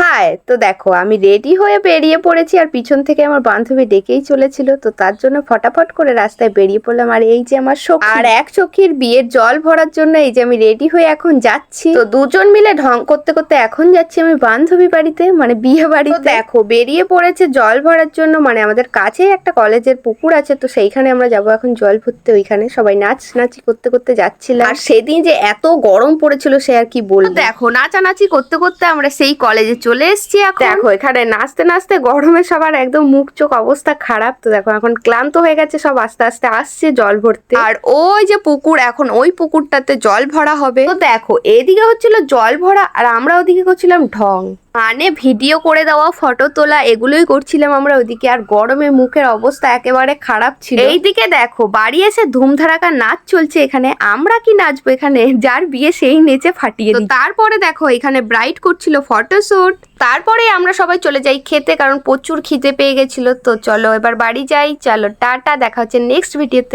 High তো দেখো আমি রেডি হয়ে বেরিয়ে পড়েছি আর পিছন থেকে আমার বান্ধবী ডেকেই চলেছিল তো তার জন্য ফটাফট করে রাস্তায় বেরিয়ে পড়লাম। আর এই যে আমার সখী আর এক সখীর বিয়ের জল ভরার জন্য এই যে আমি রেডি হয়ে এখন যাচ্ছি। তো দুজন মিলে ঢং করতে করতে এখন যাচ্ছি আমি বান্ধবী বাড়িতে মানে বিয়ে বাড়িতে। দেখো বেরিয়ে পড়েছে জল ভরার জন্য মানে আমাদের কাছেই একটা কলেজের পুকুর আছে তো সেইখানে আমরা যাব এখন জল ভরতে ওইখানে। সবাই নাচ নাচি করতে করতে যাচ্ছিলাম। আর সেদিন যে এত গরম পড়েছিল সে আর কি বলব? দেখো নাচানাচি করতে করতে আমরা সেই কলেজে চলে এসেছি এখন। দেখো এখানে নাচতে নাচতে গরমে সবার একদম মুখ চোখ অবস্থা খারাপ। তো দেখো এখন ক্লান্ত হয়ে গেছে সব আস্তে আস্তে আসছে জল ভরতে। আর ওই যে পুকুর এখন ওই পুকুরটাতে জল ভরা হবে। তো দেখো এদিকে হচ্ছিল জল ভরা আর আমরা ওদিকে করছিলাম ঢং। মানে ভিডিও করে দেওয়া ফটো তোলা এগুলোই করছিলাম আমরা ওইদিকে আর গরমে মুখের অবস্থা একেবারে খারাপ ছিল। এইদিকে দেখো বাড়ি এসে ধুমধারাকা নাচ চলছে এখানে। আমরা কি নাচবো এখানে? যার বিয়ে সেই নেচে ফাটিয়ে তারপরে দেখো এখানে ব্রাইট করছিল ফটোশুট। তারপরে আমরা সবাই চলে যাই খেতে কারণ প্রচুর খিদে পেয়ে গেছিল। তো চলো এবার বাড়ি যাই। চলো টাটা দেখা হচ্ছে নেক্সট ভিডিওতে।